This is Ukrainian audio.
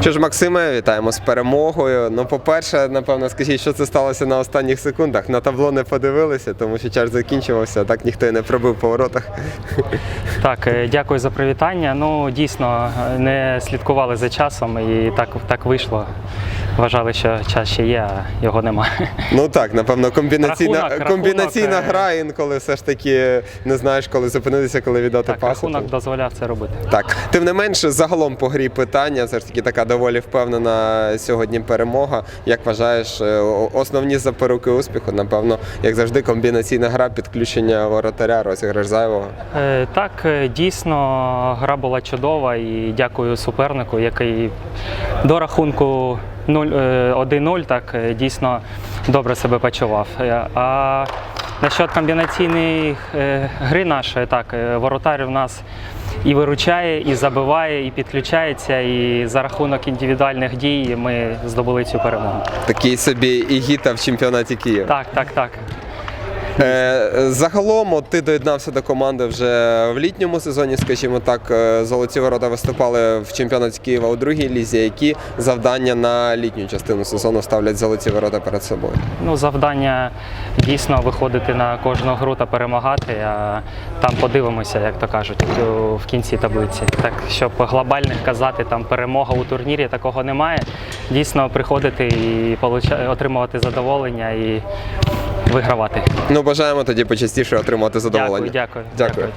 Що ж, Максиме, вітаємо з перемогою. Ну, по-перше, напевно, скажіть, що це сталося на останніх секундах. На табло не подивилися, тому що час закінчувався, а так ніхто і не пробив по воротах. Так, е, дякую за привітання. Ну, дійсно, е, не слідкували за часом і так, так вийшло. Вважали, що час ще є, а його немає. Ну так, напевно, комбінаційна, Рахунок- комбінаційна рахунок, е, гра, інколи все ж таки не знаєш, коли зупинитися, коли віддати Так, пас. рахунок дозволяв це робити. Так, тим не менше, загалом по грі питання, все ж таки така доволі впевнена сьогодні перемога. Як вважаєш, е, основні запоруки успіху? Напевно, як завжди, комбінаційна гра, підключення воротаря, розіграш зайвого. Е, Так, е, дійсно, гра була чудова і дякую супернику, який до рахунку 0, е, 1-0 так дійсно добре себе почував. А насчет комбінаційної гри нашої, так, е, воротар в нас і виручає, і забиває, і підключається. І за рахунок індивідуальних дій ми здобули цю перемогу. Такий собі ігіта в чемпіонаті Києва. Так, так, так. Е, загалом, от ти доєднався до команди вже в літньому сезоні, скажімо так, е, золоті ворота виступали в чемпіонаті Києва у другій лізі. Які завдання на літню частину сезону ставлять золоті ворота перед собою? Ну, завдання дійсно виходити на кожну гру та перемагати, а там подивимося, як то кажуть, в кінці таблиці. Так, щоб глобальних казати, там перемога у турнірі такого немає. Дійсно приходити і отримувати задоволення і вигравати. Ну, бажаємо тоді почастіше отримати задоволення. Дякую, дякую. Дякую.